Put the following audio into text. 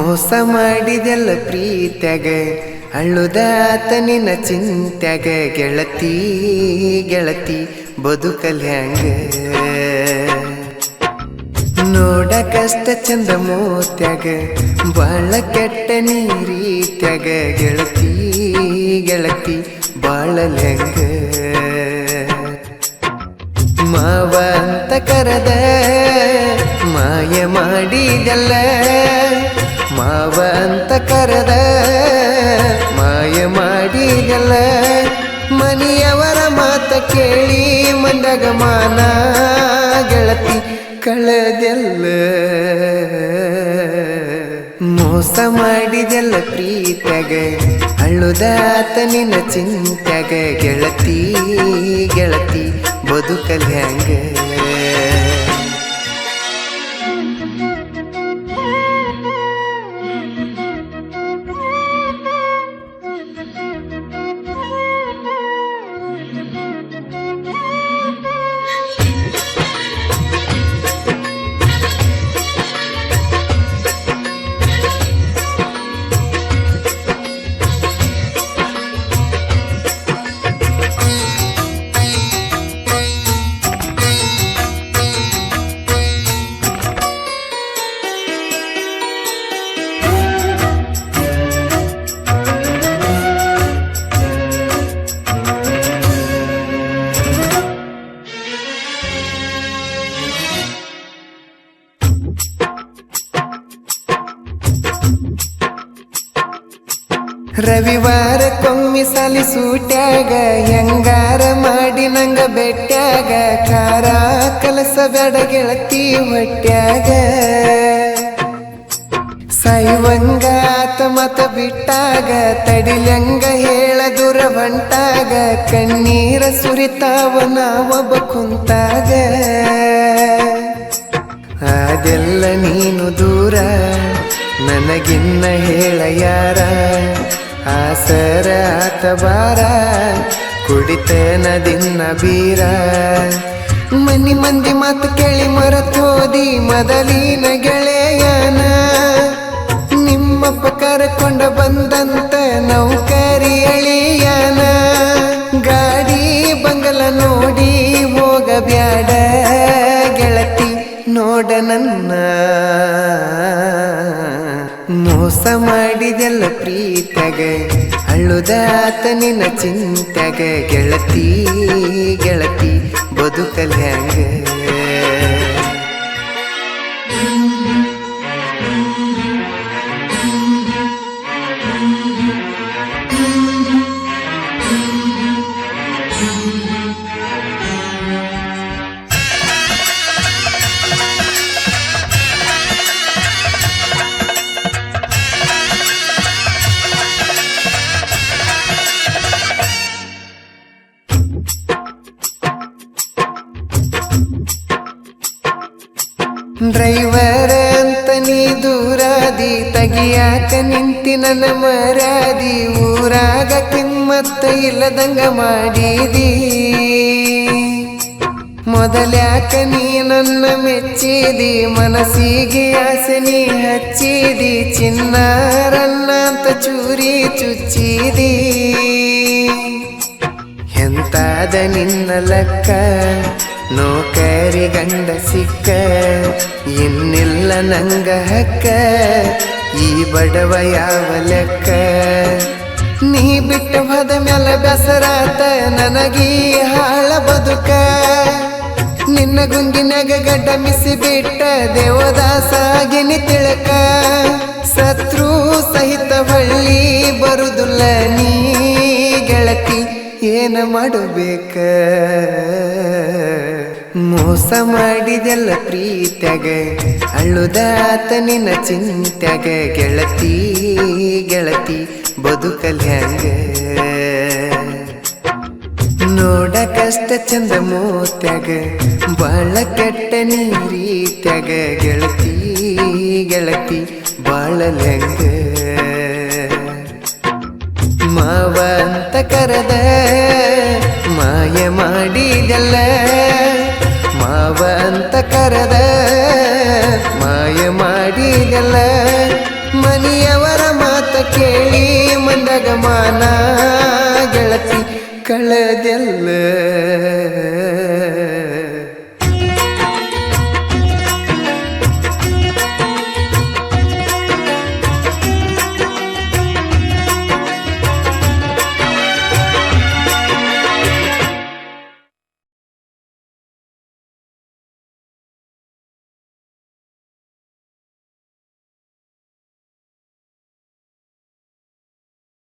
ಮೋಸ ಮಾಡಿದೆಲ್ಲ ಪ್ರೀತ್ಯಾಗ ಅಳ್ಳುದಾತ ನಿನ್ನ ಚಿಂತ್ಯಾಗ, ಗೆಳತಿ ಗೆಳತಿ ಬದುಕಲ್ ಹ್ಯಾಂಗ? ನೋಡ ಕಷ್ಟ ಚಂದ ಮೋತ್ಯಾಗ, ಬಾಳ ಕೆಟ್ಟ ನೀರೀತ್ಯಾಗ, ಗೆಳತಿ ಗೆಳತಿ ಬಾಳ ಹೆಂಗ ಮಾವ ಅಂತ ಕರೆದ ಮಾತ ಕೇಳಿ ಮಂದಾಗ ಮಾನ ಗೆಳತಿ ಕಳೆದೆಲ್ಲ. ಮೋಸ ಮಾಡಿದೆಲ್ಲ ಪ್ರೀತ್ಯಾಗ ಅಳ್ಳುದಾತ ನಿನ್ನ ಚಿಂತ್ಯಾಗ ಗೆಳತಿ ಗೆಳತಿ ಬದುಕಲ್ ರವಿವಾರ ಕೊಮ್ಮಿ ಸಾಲಿ ಸೂಟ್ಯಾಗ ಹೆಂಗಾರ ಮಾಡಿ ನಂಗ ಬೆಟ್ಟ್ಯಾಗ ಖಾರ ಕಲಸ ಬೇಡ ಗೆಳತಿ ಬಟ್ಯಾಗ ಸೈವಂಗ ಆತ ಮತ ಬಿಟ್ಟಾಗ, ತಡಿಲಂಗ ಹೇಳ ದೂರ ಹೊಂಟಾಗ ಕಣ್ಣೀರ ಸುರಿತಾವ ನಾವೊಬ್ಬ ಕುಂತಾಗ. ಅದೆಲ್ಲ ನೀನು ದೂರ, ನನಗಿನ್ನ ಹೇಳ ಯಾರ? ಆಸರ ಬಾರ ಕುಡಿತನದಿನ್ನ ಬೀರ. ಮನಿ ಮಂದಿ ಮಾತು ಕೇಳಿ ಮರತೋದಿ ಮೊದಲಿನ ಗೆಳೆಯನ. ನಿಮ್ಮಪ್ಪ ಕರ್ಕೊಂಡ ಬಂದಂತ ನೌಕರಿ ಅಳಿಯನ. ಗಾಡಿ ಬಂಗಲ ನೋಡಿ ಹೋಗಬ್ಯಾಡ, ಗೆಳತಿ ನೋಡ ನನ್ನ. ಮೋಸ ಮಾಡಿದೆಲ್ಲ ಪ್ರೀತ್ಯಾಗ ಅಳ್ಳುದಾತ ನಿನ್ನ ಚಿಂತೆಗೆ ಗೆಳತಿ ಗೆಳತಿ ಬದುಕಲ್ ಡ್ರೈವರ್ ಅಂತ ನೀ ದೂರಾದಿ ತಗಿಯಾಕ ನಿಂತಿ ನನ್ನ ಮರಾದಿ ಊರಾಗ ಕಿಮ್ಮತ್ತ ಇಲ್ಲದಂಗ ಮಾಡಿದಿ ಮೊದಲ್ಯಾಕ ನೀ ನನ್ನ ಮೆಚ್ಚಿದಿ ಮನಸ್ಸಿಗೆ ಆಸೆ ನೀ ಹಚ್ಚಿದಿ ಚಿನ್ನಾರನ್ನ ಅಂತ ಚೂರಿ ಚುಚ್ಚಿದಿ ಎಂತಾದ ನಿನ್ನ ಲೆಕ್ಕ ನೌಕರಿ ಗಂಡ ಸಿಕ್ಕ, ಇನ್ನಿಲ್ಲ ನಂಗ ಹಕ್ಕ, ಈ ಬಡವ ಯಾವ ಲೆಕ್ಕ? ನೀ ಬಿಟ್ಟು ಹೋದ ಮೇಲೆ ಬೆಸರಾತ ನನಗೀ ಹಾಳ ಬದುಕ. ನಿನ್ನ ಗುಂಗಿನಾಗ ಗಡ್ಡ ಮಿಸಿ ಬಿಟ್ಟ ದೇವದಾಸಾಗಿನಿ ತಿಳಕ. ಶತ್ರು ಸಹಿತ ಬಳ್ಳಿ ಬರುದಿಲ್ಲ ನೀ ಗೆಳತಿ, ಏನ ಮಾಡಬೇಕ? ಮೋಸ ಮಾಡಿದೆಲ್ಲ ಪ್ರೀತ್ಯಾಗ ಅಳ್ಳುದಾತ ನಿನ್ನ ಚಿಂತ್ಯಾಗ, ಗೆಳತಿ ಗೆಳತಿ ಬದುಕಲ್ಯಾಂಗ ನೋಡ ಕಷ್ಟ ಚಂದ ಮೋತ್ಯಾಗ, ಬಾಳ ಕೆಟ್ಟ ನೀರೀತ್ಯಾಗ, ಗೆಳತಿ ಗೆಳತಿ ಬಾಳ ಲೆಂಗ ಮಾವ ಅಂತ ಕರೆದ, ಮಾಯ ಮಾಡಿದೆಲ್ಲ ಮಾವ ಅಂತ ಕರೆದ ಮಾಯ ಮಾಡಿದೆಲ್ಲ. ಮನೆಯವರ ಮಾತ ಕೇಳಿ ಮಂದಗ ಮಾನ ಗೆಳತಿ ಕಳೆದೆಲ್ಲ.